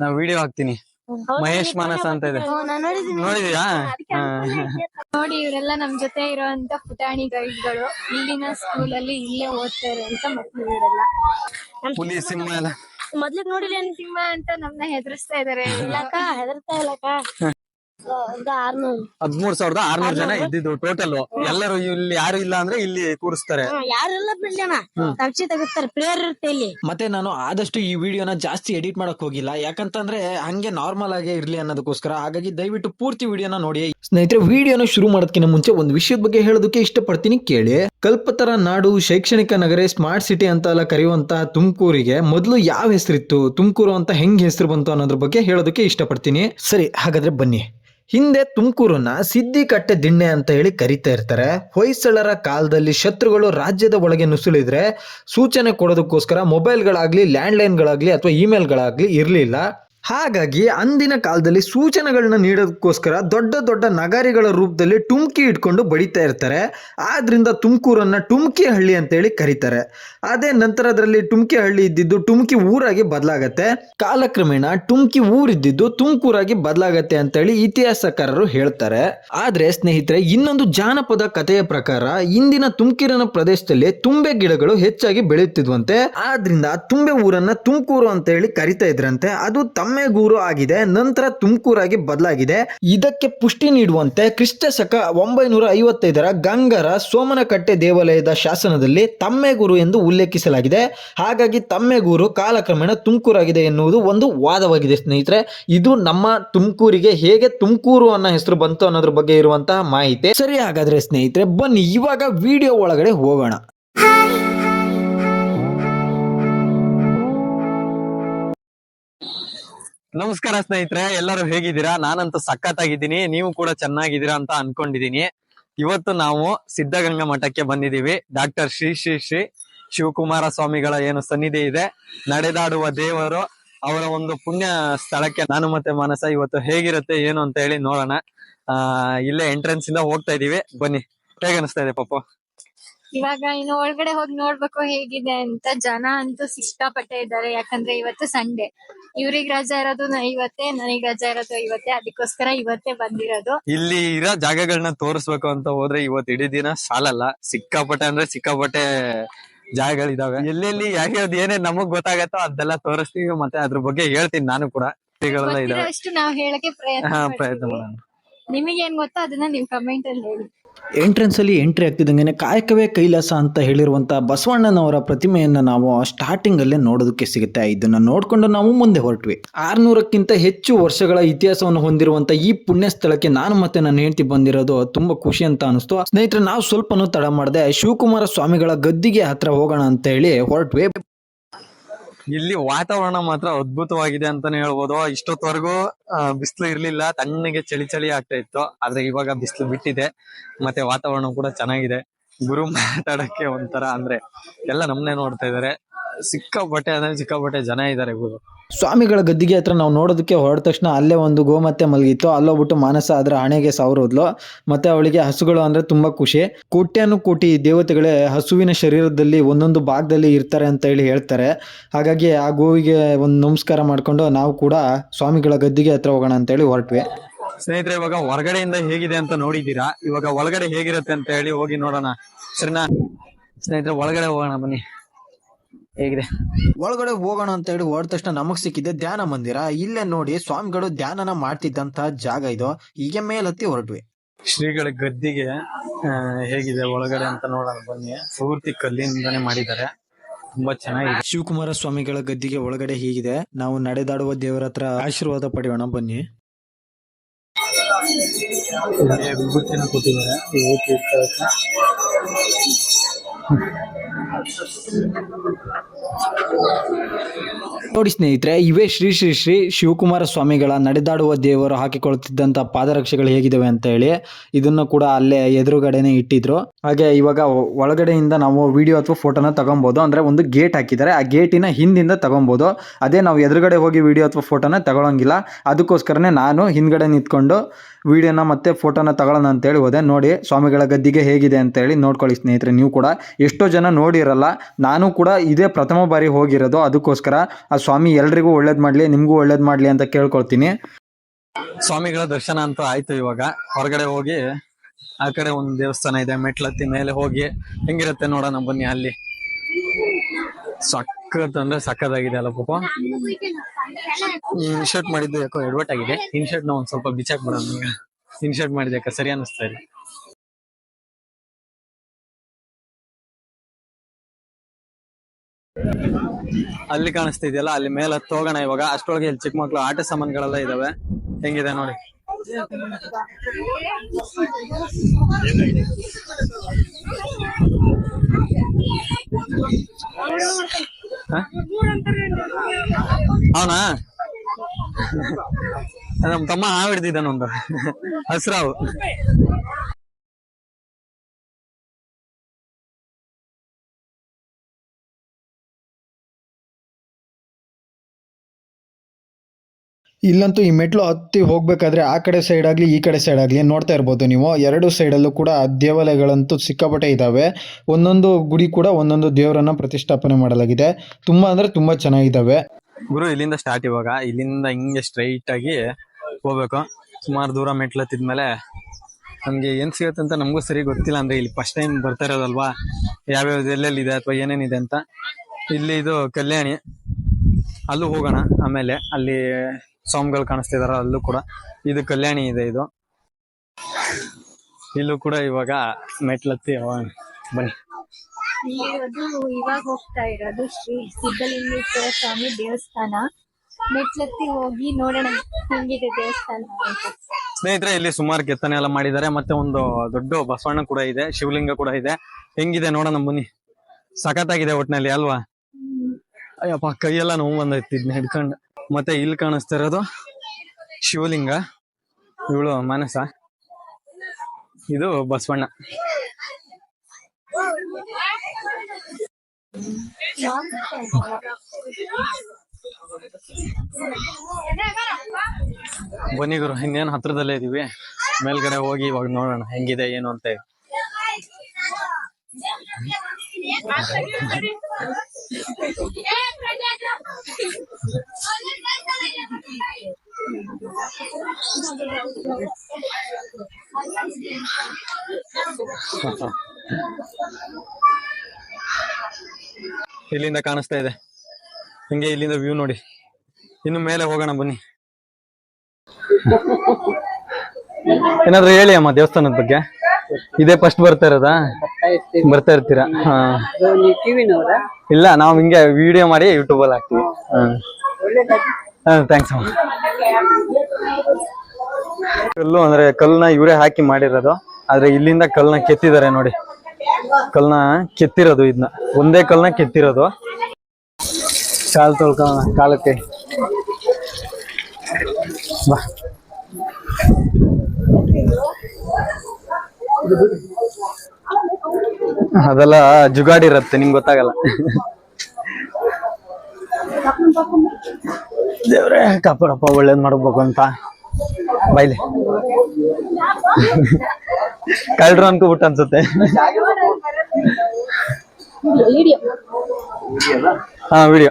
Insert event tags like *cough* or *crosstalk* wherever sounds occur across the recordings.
ನಾ ವಿಡಿಯೋ ಹಾಕ್ತೀನಿ. ಮಹೇಶ್ ಮಾನಸ ಅಂತ ಇದೆ. ನೋಡಿದ್ಯಾ. ನೋಡಿ ಇವರೆಲ್ಲ ನಮ್ ಜೊತೆ ಇರುವಂತ ಪುಟಾಣಿ ಗೈಡ್ಗಳು ಇಲ್ಲಿನ ಸ್ಕೂಲ್ ಅಲ್ಲಿ ಇಲ್ಲೇ ಓದ್ತಾರೆ ಅಂತ ಮಕ್ಕಳು ಇವರೆಲ್ಲ. ಹುಲಿ ಸಿಂಹ ಎಲ್ಲ. ಮೊದ್ಲಿಗ್ ನೋಡಿಲ್ಲ ಸಿಂಹ ಅಂತ ನಮ್ನ ಹೆದರ್ಸ್ತಾ ಇದಾರೆ. ಇಲ್ಲಕ್ಕ ಹೆದರ್ತಾ ಇಲ್ಲಕ್ಕ ಹದ್ಮೂರ್ ಸಾವಿರದ ಆರ್ನೂರ್ ಜನ ಇದ್ದಿದ್ದು ಟೋಟಲ್ ಎಲ್ಲರೂ ಇಲ್ಲಿ ಯಾರು ಇಲ್ಲ ಅಂದ್ರೆ ಇಲ್ಲಿ ಕೂರಿಸ್ತಾರೆ. ಯಾರೆಲ್ಲ ತೆಗಿಸ್ತಾರೆ ಇರುತ್ತೆ ಇಲ್ಲಿ. ಮತ್ತೆ ನಾನು ಆದಷ್ಟು ಈ ವಿಡಿಯೋನ ಜಾಸ್ತಿ ಎಡಿಟ್ ಮಾಡಕ್ ಹೋಗಿಲ್ಲ. ಯಾಕಂತಂದ್ರೆ ಹಂಗೆ ನಾರ್ಮಲ್ ಆಗಿ ಇರ್ಲಿ ಅನ್ನೋದಕ್ಕೋಸ್ಕರ. ಹಾಗಾಗಿ ದಯವಿಟ್ಟು ಪೂರ್ತಿ ವಿಡಿಯೋನ ನೋಡಿ. ಸ್ನೇಹಿತರೆ ವಿಡಿಯೋನ ಶುರು ಮಾಡೋದಕ್ಕಿಂತ ಮುಂಚೆ ಒಂದು ವಿಷಯದ ಬಗ್ಗೆ ಹೇಳೋದಕ್ಕೆ ಇಷ್ಟಪಡ್ತೀನಿ. ಕೇಳಿ. ಕಲ್ಪತರ ನಾಡು ಶೈಕ್ಷಣಿಕ ನಗರ ಸ್ಮಾರ್ಟ್ ಸಿಟಿ ಅಂತ ಎಲ್ಲ ಕರೆಯುವಂತಹ ತುಮಕೂರಿಗೆ ಮೊದಲು ಯಾವ ಹೆಸರಿತ್ತು ತುಮಕೂರು ಅಂತ ಹೆಂಗ್ ಹೆಸರು ಬಂತು ಅನ್ನೋದ್ರ ಬಗ್ಗೆ ಹೇಳೋದಕ್ಕೆ ಇಷ್ಟಪಡ್ತೀನಿ. ಸರಿ ಹಾಗಾದ್ರೆ ಬನ್ನಿ. ಹಿಂದೆ ತುಮಕೂರನ್ನ ಸಿದ್ದಿಕಟ್ಟೆ ದಿಣ್ಣೆ ಅಂತ ಹೇಳಿ ಕರಿತಾ ಇರ್ತಾರೆ. ಹೊಯ್ಸಳರ ಕಾಲದಲ್ಲಿ ಶತ್ರುಗಳು ರಾಜ್ಯದ ಒಳಗೆ ನುಸುಳಿದ್ರೆ ಸೂಚನೆ ಕೊಡೋದಕ್ಕೋಸ್ಕರ ಮೊಬೈಲ್ಗಳಾಗ್ಲಿ, ಲ್ಯಾಂಡ್ಲೈನ್ಗಳಾಗಲಿ ಅಥವಾ ಇಮೇಲ್ಗಳಾಗ್ಲಿ ಇರಲಿಲ್ಲ. ಹಾಗಾಗಿ ಅಂದಿನ ಕಾಲದಲ್ಲಿ ಸೂಚನೆಗಳನ್ನ ನೀಡೋದಕ್ಕೋಸ್ಕರ ದೊಡ್ಡ ದೊಡ್ಡ ನಗಾರಿಗಳ ರೂಪದಲ್ಲಿ ಟುಮ್ಕಿ ಇಟ್ಕೊಂಡು ಬಡಿತಾ ಇರ್ತಾರೆ. ಆದ್ರಿಂದ ತುಮಕೂರನ್ನ ಟುಮ್ಕಿ ಹಳ್ಳಿ ಅಂತೇಳಿ ಕರೀತಾರೆ. ಅದೇ ನಂತರ ಅದರಲ್ಲಿ ಟುಮ್ಕಿ ಹಳ್ಳಿ ಇದ್ದಿದ್ದು ಟುಮ್ಕಿ ಊರಾಗಿ ಬದಲಾಗತ್ತೆ. ಕಾಲಕ್ರಮೇಣ ಟುಮ್ಕಿ ಊರಿದ್ದಿದ್ದು ತುಮಕೂರಾಗಿ ಬದಲಾಗತ್ತೆ ಅಂತೇಳಿ ಇತಿಹಾಸಕಾರರು ಹೇಳ್ತಾರೆ. ಆದ್ರೆ ಸ್ನೇಹಿತರೆ, ಇನ್ನೊಂದು ಜಾನಪದ ಕಥೆಯ ಪ್ರಕಾರ ಇಂದಿನ ತುಮಕೂರಿನ ಪ್ರದೇಶದಲ್ಲಿ ತುಂಬೆ ಗಿಡಗಳು ಹೆಚ್ಚಾಗಿ ಬೆಳೆಯುತ್ತಿದ್ವಂತೆ. ಆದ್ರಿಂದ ತುಂಬೆ ಊರನ್ನ ತುಮಕೂರು ಅಂತ ಹೇಳಿ ಕರಿತಾ ಇದ್ರಂತೆ. ಅದು ತಮ್ಮೆಗೂರು ಆಗಿದೆ, ನಂತರ ತುಮಕೂರಾಗಿ ಬದಲಾಗಿದೆ. ಇದಕ್ಕೆ ಪುಷ್ಟಿ ನೀಡುವಂತೆ ಕ್ರಿಸ್ತ ಶಕ ಒಂಬೈನೂರ ಐವತ್ತೈದರ ಗಂಗರ ಸೋಮನಕಟ್ಟೆ ದೇವಾಲಯದ ಶಾಸನದಲ್ಲಿ ತಮ್ಮೆಗೂರು ಎಂದು ಉಲ್ಲೇಖಿಸಲಾಗಿದೆ. ಹಾಗಾಗಿ ತಮ್ಮೆಗೂರು ಕಾಲಕ್ರಮೇಣ ತುಮಕೂರಾಗಿದೆ ಎನ್ನುವುದು ಒಂದು ವಾದವಾಗಿದೆ ಸ್ನೇಹಿತರೆ. ಇದು ನಮ್ಮ ತುಮಕೂರಿಗೆ ಹೇಗೆ ತುಮಕೂರು ಅನ್ನೋ ಹೆಸರು ಬಂತು ಅನ್ನೋದ್ರ ಬಗ್ಗೆ ಇರುವಂತಹ ಮಾಹಿತಿ. ಸರಿ ಹಾಗಾದ್ರೆ ಸ್ನೇಹಿತರೆ, ಬನ್ನಿ ಇವಾಗ ವಿಡಿಯೋ ಒಳಗಡೆ ಹೋಗೋಣ. ನಮಸ್ಕಾರ ಸ್ನೇಹಿತರೆ, ಎಲ್ಲರೂ ಹೇಗಿದ್ದೀರಾ? ನಾನಂತೂ ಸಖತ್ತಾಗಿದ್ದೀನಿ, ನೀವು ಕೂಡ ಚೆನ್ನಾಗಿದ್ದೀರಾ ಅಂತ ಅನ್ಕೊಂಡಿದೀನಿ ಇವತ್ತು ನಾವು ಸಿದ್ಧಗಂಗಾ ಮಠಕ್ಕೆ ಬಂದಿದ್ದೀವಿ. ಡಾಕ್ಟರ್ ಶ್ರೀ ಶ್ರೀ ಶ್ರೀ ಶಿವಕುಮಾರ ಸ್ವಾಮಿಗಳ ಏನು ಸನ್ನಿಧಿ ಇದೆ, ನಡೆದಾಡುವ ದೇವರು ಅವರ ಒಂದು ಪುಣ್ಯ ಸ್ಥಳಕ್ಕೆ ನಾನು ಮತ್ತೆ ಮಾನಸ ಇವತ್ತು ಹೇಗಿರುತ್ತೆ, ಏನು ಅಂತ ಹೇಳಿ ನೋಡೋಣ. ಆ, ಇಲ್ಲೇ ಎಂಟ್ರೆನ್ಸ್ ಇಂದ ಹೋಗ್ತಾ ಇದೀವಿ. ಬನ್ನಿ ಹೇಗನ್ನಿಸ್ತಾ ಇದೆ ಪಾಪ? ಇವಾಗ ಇನ್ನು ಒಳಗಡೆ ಹೋಗಿ ನೋಡ್ಬೇಕು ಹೇಗಿದೆ ಅಂತ ಜನ ಅಂತೂ ಸಿಕ್ಕಾಪಟ್ಟೆ ಇದ್ದಾರೆ. ಯಾಕಂದ್ರೆ ಇವತ್ತು ಸಂಡೆ. ಇವ್ರಿಗೆ ರಜಾ ಇರೋದು ನ- ಇವತ್ತೇ ನನಗ್ ರಜಾ ಇರೋದು ಇವತ್ತೇ. ಅದಕ್ಕೋಸ್ಕರ ಇವತ್ತೇ ಬಂದಿರೋದು. ಇಲ್ಲಿ ಇರೋ ಜಾಗಗಳನ್ನ ತೋರಿಸ್ಬೇಕು ಅಂತ ಹೋದ್ರೆ ಇವತ್ತು ಇಡೀ ದಿನ ಸಾಲಲ್ಲ. ಸಿಕ್ಕಾಪಟ್ಟೆ ಅಂದ್ರೆ ಸಿಕ್ಕಾಪಟ್ಟೆ ಜಾಗಗಳಿದಾವೆ. ಎಲ್ಲೆಲ್ಲಿ ಯಾವ್ಯಾವ್ದು ಏನೇ ನಮಗ್ ಗೊತ್ತಾಗತ್ತೋ ಅದೆಲ್ಲ ತೋರಿಸ್ತೀವಿ. ಮತ್ತೆ ಅದ್ರ ಬಗ್ಗೆ ಹೇಳ್ತೀನಿ ನಾನು ಕೂಡ. ಇದಾವೆ. ಅಷ್ಟು ನಾವ್ ಹೇಳಕ್ಕೆ ಪ್ರಯತ್ನ ಹಾ. ಪ್ರಯತ್ನ ಮಾಡೋಣ. ನಿಮಗೆ ಏನ್ ಗೊತ್ತೋ ಅದನ್ನ ನೀವ್ ಕಮೆಂಟ್ ಅಲ್ಲಿ ಹೇಳಿ. ಎಂಟ್ರೆನ್ಸ್ ಅಲ್ಲಿ ಎಂಟ್ರಿ ಆಗ್ತಿದ್ದಂಗೆ ಕಾಯಕವೇ ಕೈಲಾಸ ಅಂತ ಹೇಳಿರುವಂಥ ಬಸವಣ್ಣನವರ ಪ್ರತಿಮೆಯನ್ನು ನಾವು ಸ್ಟಾರ್ಟಿಂಗಲ್ಲೇ ನೋಡೋದಕ್ಕೆ ಸಿಗುತ್ತೆ. ಇದನ್ನ ನೋಡ್ಕೊಂಡು ನಾವು ಮುಂದೆ ಹೊರಟ್ವಿ. ಆರುನೂರಕ್ಕಿಂತ ಹೆಚ್ಚು ವರ್ಷಗಳ ಇತಿಹಾಸವನ್ನು ಹೊಂದಿರುವಂಥ ಈ ಪುಣ್ಯ ಸ್ಥಳಕ್ಕೆ ನಾನು ಮತ್ತೆ ನನ್ನ ಹೆಂಡತಿ ಬಂದಿರೋದು ತುಂಬ ಖುಷಿ ಅಂತ ಅನಿಸ್ತು. ಸ್ನೇಹಿತರೆ, ನಾವು ಸ್ವಲ್ಪನೂ ತಡ ಮಾಡಿದೆ ಶಿವಕುಮಾರ ಸ್ವಾಮಿಗಳ ಗದ್ದಿಗೆ ಹತ್ರ ಹೋಗೋಣ ಅಂತ ಹೇಳಿ ಹೊರಟ್ವಿ. ಇಲ್ಲಿ ವಾತಾವರಣ ಮಾತ್ರ ಅದ್ಭುತವಾಗಿದೆ ಅಂತಾನೆ ಹೇಳ್ಬೋದು. ಇಷ್ಟೊತ್ತವರೆಗೂ ಬಿಸಿಲು ಇರ್ಲಿಲ್ಲ. ತಣ್ಣಗೆ ಚಳಿ ಚಳಿ ಆಗ್ತಾ ಇತ್ತು. ಆದ್ರೆ ಇವಾಗ ಬಿಸಿಲು ಬಿಟ್ಟಿದೆ. ಮತ್ತೆ ವಾತಾವರಣ ಕೂಡ ಚೆನ್ನಾಗಿದೆ. ಗುರು ಮಾತಾಡಕ್ಕೆ ಒಂಥರ ಅಂದ್ರೆ ಎಲ್ಲ ನಮ್ನೆ ನೋಡ್ತಾ ಇದಾರೆ. ಸಿಕ್ಕಾಪಟ್ಟೆ ಅಂದ್ರೆ ಸಿಕ್ಕಾಪಟ್ಟೆ ಜನ ಇದಾರೆ ಗುರು ಸ್ವಾಮಿಗಳ ಗದ್ದಿಗೆ ಹತ್ರ ನಾವು ನೋಡೋದಕ್ಕೆ ಹೊರಡ ತಕ್ಷಣ ಅಲ್ಲೇ ಒಂದು ಗೋಮತ್ತೆ ಮಲಗಿತ್ತು. ಅಲ್ಲೋಗ್ಬಿಟ್ಟು ಮಾನಸ ಅದರ ಹಣೆಗೆ ಸಾವಿರೋದ್ಲು ಮತ್ತೆ ಅವಳಿಗೆ ಹಸುಗಳು ಅಂದ್ರೆ ತುಂಬಾ ಖುಷಿ. ಕೋಟ್ಯಾನು ಕೋಟಿ ದೇವತೆಗಳೇ ಹಸುವಿನ ಶರೀರದಲ್ಲಿ ಒಂದೊಂದು ಭಾಗದಲ್ಲಿ ಇರ್ತಾರೆ ಅಂತ ಹೇಳಿ ಹೇಳ್ತಾರೆ. ಹಾಗಾಗಿ ಆ ಗೋವಿಗೆ ಒಂದು ನಮಸ್ಕಾರ ಮಾಡ್ಕೊಂಡು ನಾವು ಕೂಡ ಸ್ವಾಮಿಗಳ ಗದ್ದಿಗೆ ಹತ್ರ ಹೋಗೋಣ ಅಂತ ಹೇಳಿ ಹೊರಟ್ವಿ. ಸ್ನೇಹಿತರೆ ಇವಾಗ ಹೊರಗಡೆಯಿಂದ ಹೇಗಿದೆ ಅಂತ ನೋಡಿದ್ದೀರಾ? ಇವಾಗ ಒಳಗಡೆ ಹೇಗಿರುತ್ತೆ ಅಂತ ಹೇಳಿ ಹೋಗಿ ನೋಡೋಣ. ಸರಿನಾ? ಸ್ನೇಹಿತರೆ ಒಳಗಡೆ ಹೋಗೋಣ ಬನ್ನಿ. ಹೇಗಿದೆ? ಒಳಗಡೆ ಹೋಗೋಣ ಅಂತ ಹೇಳಿ ಹೊರಟ ತಕ್ಷಣ ನಮಗ್ ಸಿಕ್ಕಿದೆ ಧ್ಯಾನ ಮಂದಿರ. ಇಲ್ಲೇ ನೋಡಿ ಸ್ವಾಮಿಗಳು ಧ್ಯಾನನ ಮಾಡ್ತಿದ್ದಂತ ಜಾಗ ಇದು. ಹೀಗೆ ಮೇಲತ್ತಿ ಹೊರಟ್ವಿ. ಶ್ರೀಗಳ ಗದ್ದಿಗೆ ಹೇಗಿದೆ ಒಳಗಡೆ ಅಂತ ನೋಡೋಣ ಬನ್ನಿ. ಪೂರ್ತಿ ಕಲ್ಲಿಂದಾನೇ ಮಾಡಿದ್ದಾರೆ. ತುಂಬಾ ಚೆನ್ನಾಗಿದೆ. ಶಿವಕುಮಾರ ಸ್ವಾಮಿಗಳ ಗದ್ದಿಗೆ ಒಳಗಡೆ ಹೀಗಿದೆ. ನಾವು ನಡೆದಾಡುವ ದೇವರ ಹತ್ರ ಆಶೀರ್ವಾದ ಪಡೆಯೋಣ ಬನ್ನಿ. ವಿಭೂತಿನ ಕೊಟ್ಟಿದ್ದಾರೆ. ನೋಡಿ ಸ್ನೇಹಿತರೆ, ಇವೇ ಶ್ರೀ ಶ್ರೀ ಶ್ರೀ ಶಿವಕುಮಾರ ಸ್ವಾಮಿಗಳ ನಡೆದಾಡುವ ದೇವರು ಹಾಕಿಕೊಳ್ಳುತ್ತಿದ್ದಂತ ಪಾದರಕ್ಷೆಗಳು ಹೇಗಿದಾವೆ ಅಂತ ಹೇಳಿ ಇದನ್ನು ಕೂಡ ಅಲ್ಲೇ ಎದುರುಗಡೆನೆ ಇಟ್ಟಿದ್ರು. ಹಾಗೆ ಇವಾಗ ಒಳಗಡೆಯಿಂದ ನಾವು ವಿಡಿಯೋ ಅಥವಾ ಫೋಟೋನ ತಗೊಬಹುದು ಅಂದ್ರೆ ಒಂದು ಗೇಟ್ ಹಾಕಿದ್ದಾರೆ. ಆ ಗೇಟಿನ ಹಿಂದಿಂದ ತಗೊಬಹುದು ಅದೇ ನಾವು ಎದುರುಗಡೆ ಹೋಗಿ ವಿಡಿಯೋ ಅಥವಾ ಫೋಟೋನ ತಗೊಳಂಗಿಲ್ಲ. ಅದಕ್ಕೋಸ್ಕರನೇ ನಾನು ಹಿಂದ್ಗಡೆ ನಿಂತ್ಕೊಂಡು ವಿಡಿಯೋನ ಮತ್ತೆ ಫೋಟೋನ ತಗೊಳ್ಳೋಣ ಅಂತೇಳಿ ಹೋದೆ. ನೋಡಿ, ಸ್ವಾಮಿಗಳ ಗದ್ದಿಗೆ ಹೇಗಿದೆ ಅಂತೇಳಿ ನೋಡ್ಕೊಳ್ಳಿ ಸ್ನೇಹಿತರೆ, ನೀವು ಕೂಡ. ಎಷ್ಟೋ ಜನ ನೋಡಿರಲ್ಲ, ನಾನು ಕೂಡ ಇದೇ ಪ್ರಥಮ ಬಾರಿ ಹೋಗಿರೋದು. ಅದಕ್ಕೋಸ್ಕರ ಆ ಸ್ವಾಮಿ ಎಲ್ರಿಗೂ ಒಳ್ಳೇದು ಮಾಡಲಿ, ನಿಮಗೂ ಒಳ್ಳೇದು ಮಾಡಲಿ ಅಂತ ಕೇಳ್ಕೊಳ್ತೀನಿ. ಸ್ವಾಮಿಗಳ ದರ್ಶನ ಅಂತೂ ಆಯ್ತು ಇವಾಗ. ಹೊರಗಡೆ ಹೋಗಿ, ಆ ಕಡೆ ಒಂದು ದೇವಸ್ಥಾನ ಇದೆ, ಮೆಟ್ಲತ್ತಿ ಮೇಲೆ ಹೋಗಿ. ಹೆಂಗಿರುತ್ತೆ ನೋಡೋಣ ಬನ್ನಿ ಅಲ್ಲಿ. ಸಖತ್ ಅಂದ್ರೆ ಸಕ್ಕದಾಗಿದೆ ಅಲ್ಲ ಪಾಪ ಇನ್ಶರ್ಟ್ ಮಾಡಿದ್ದು ಯಾಕೋ ಎಡ್ವರ್ಟ್ ಆಗಿದೆ. ಇನ್ಶರ್ಟ್ನ ಒಂದ್ ಸ್ವಲ್ಪ ಬಿಚಾಕ್ ಮಾಡೋಣ ಈಗ. ಇನ್ಶರ್ಟ್ ಮಾಡಿದ್ಯಾಕ ಯಾಕೆ ಸರಿ ಅನಿಸ್ತಾ ಇದೆ ಅಲ್ಲಿ ಕಾಣಿಸ್ತಾ ಇದೆಯಲ್ಲ ಅಲ್ಲಿ ಮೇಲೆ ಹೋಗೋಣ ಇವಾಗ. ಅಷ್ಟೊಳಗೆ ಇಲ್ಲಿ ಚಿಕ್ಕ ಮಕ್ಳು ಆಟ ಸಾಮಾನುಗಳೆಲ್ಲ ಇದಾವೆ. ಹೆಂಗಿದೆ ನೋಡಿ. ಅವನಾ? ನಮ್ಮ ತಮ್ಮ ಹಾವು ಹಿಡ್ದಿದ್ದಾನೊಂದು ಹಸ್ರಾವು. ಇಲ್ಲಂತೂ ಈ ಮೆಟ್ಲು ಹತ್ತಿ ಹೋಗಬೇಕಾದ್ರೆ ಆ ಕಡೆ ಸೈಡ್ ಆಗಲಿ, ಈ ಕಡೆ ಸೈಡ್ ಆಗಲಿ ನೋಡ್ತಾ ಇರ್ಬೋದು ನೀವು? ಎರಡು ಸೈಡಲ್ಲೂ ಕೂಡ ದೇವಾಲಯಗಳಂತೂ ಸಿಕ್ಕಾಪಟ್ಟೆ ಇದ್ದಾವೆ ಒಂದೊಂದು ಗುಡಿ ಕೂಡ ಒಂದೊಂದು ದೇವರನ್ನ ಪ್ರತಿಷ್ಠಾಪನೆ ಮಾಡಲಾಗಿದೆ. ತುಂಬ ಅಂದರೆ ತುಂಬ ಚೆನ್ನಾಗಿದ್ದಾವೆ ಗುರು, ಇಲ್ಲಿಂದ ಸ್ಟಾರ್ಟ್ ಇವಾಗ. ಇಲ್ಲಿಂದ ಹಿಂಗೆ ಸ್ಟ್ರೈಟ್ ಆಗಿ ಹೋಗ್ಬೇಕು. ಸುಮಾರು ದೂರ ಮೆಟ್ಲು ಹತ್ತಿದ್ಮೇಲೆ ನಮಗೆ ಏನು ಸಿಗುತ್ತೆ ಅಂತ ನಮಗೂ ಸರಿ ಗೊತ್ತಿಲ್ಲ. ಅಂದ್ರೆ ಇಲ್ಲಿ ಫಸ್ಟ್ ಟೈಮ್ ಬರ್ತಾ ಇರೋದಲ್ವಾ? ಯಾವ್ಯಾವ್ದು ಎಲ್ಲೆಲ್ಲಿದೆ ಅಥವಾ ಏನೇನಿದೆ ಅಂತ. ಇಲ್ಲಿ ಇದು ಕಲ್ಯಾಣಿ. ಅಲ್ಲೂ ಹೋಗೋಣ ಆಮೇಲೆ. ಅಲ್ಲಿ ಸ್ವಾಮಿಗಳು ಕಾಣಿಸ್ತಿದಾರ ಅಲ್ಲೂ ಕೂಡ. ಇದು ಕಲ್ಯಾಣಿ ಇದೆ ಇದು. ಇಲ್ಲೂ ಕೂಡ ಇವಾಗ ಮೆಟ್ಲತ್ತಿ ಬನ್ನಿ. ಇವಾಗ ಹೋಗ್ತಾ ಇರೋದು ಶ್ರೀ ಸಿದ್ದಲಿಂಗೇಶ್ವರ ಸ್ವಾಮಿ ದೇವಸ್ಥಾನ. ಮೆಟ್ಲತ್ತಿ ಹೋಗಿ ನೋಡೋಣ ಹೆಂಗಿದೆ ದೇವಸ್ಥಾನ ಸ್ನೇಹಿತರೆ ಇಲ್ಲಿ ಸುಮಾರು ಕೆತ್ತನೆ ಎಲ್ಲ ಮಾಡಿದ್ದಾರೆ ಮತ್ತೆ ಒಂದು ದೊಡ್ಡ ಬಸವಣ್ಣ ಕೂಡ ಇದೆ ಶಿವಲಿಂಗ ಕೂಡ ಇದೆ. ಹೆಂಗಿದೆ ನೋಡೋಣ ಬನ್ನಿ. ಸಖತ್ತಾಗಿದೆ ಒಟ್ನಲ್ಲಿ ಅಲ್ವಾ? ಅಯ್ಯಪ್ಪ ಕೈಯೆಲ್ಲ ನೋವು ಬಂದೈತಿ ಇದನ್ನ ಹಿಡ್ಕೊಂಡು. ಮತ್ತೆ ಇಲ್ಲಿ ಕಾಣಿಸ್ತಾ ಇರೋದು ಶಿವಲಿಂಗ. ಇವಳು ಮಾನಸ. ಇದು ಬಸವಣ್ಣ. ಬನ್ನಿ ಗುರು, ಇನ್ನೇನು ಹತ್ರದಲ್ಲೇ ಇದೀವಿ. ಮೇಲ್ಗಡೆ ಹೋಗಿ ಇವಾಗ ನೋಡೋಣ ಹೆಂಗಿದೆ, ಏನು ಅಂತ. *laughs* ಇಲ್ಲಿಂದ ಕಾಣಿಸ್ತಾ ಇದೆ. ಹಿಂಗೆ ಇಲ್ಲಿಂದ ವ್ಯೂ ನೋಡಿ. ಇನ್ನು ಮೇಲೆ ಹೋಗೋಣ ಬನ್ನಿ. *laughs* ಏನಾದ್ರು ಹೇಳಿ ಅಮ್ಮ ದೇವಸ್ಥಾನದ ಬಗ್ಗೆ. ಇದೇ ಫಸ್ಟ್ ಬರ್ತಾ ಇರೋದಾ? ಬರ್ತಾ ಇರ್ತೀರಾ? ಹಾ. ಇಲ್ಲ ನಾವು ಹಿಂಗೆ ವಿಡಿಯೋ ಮಾಡಿ ಯೂಟ್ಯೂಬ್ ಅಲ್ಲಿ ಹಾಕ್ತೀವಿ. ಹಾ. ಥ್ಯಾಂಕ್ಸ್ ಅಮ್ಮ. ಕಲ್ಲು ಅಂದ್ರೆ ಕಲ್ಲನ್ನ ಇವರೇ ಹಾಕಿ ಮಾಡಿರೋದು. ಆದ್ರೆ ಇಲ್ಲಿಂದ ಕಲ್ಲನ್ನ ಕೆತ್ತಿದ್ದಾರೆ ನೋಡಿ. ಕಲ್ಲನ್ನ ಕೆತ್ತಿರೋದು ಇದನ್ನ ಒಂದೇ ಕಲ್ನ ಕೆತ್ತಿರೋದು. ಕಾಲ್ ತೊಳ್ಕೊಳ್ಳೋಣ ಕಾಲಕ್ಕೆ. ಬಾ. ಅದೆಲ್ಲ ಜುಗಾಡಿ ಇರತ್ತೆ ನಿಮ್ಗೆ ಗೊತ್ತಾಗಲ್ಲ. ದೇವ್ರೆ ಕಾಪಾಡಪ್ಪ ಒಳ್ಳೇದ್ ಮಾಡ್ಬೇಕು ಅಂತ. ಬೈಲಿ. ಕಳ್ರು ಅನ್ಕೋಬಿಟ್ಟು ಅನ್ಸುತ್ತೆ. ಹಾ ವಿಡಿಯೋ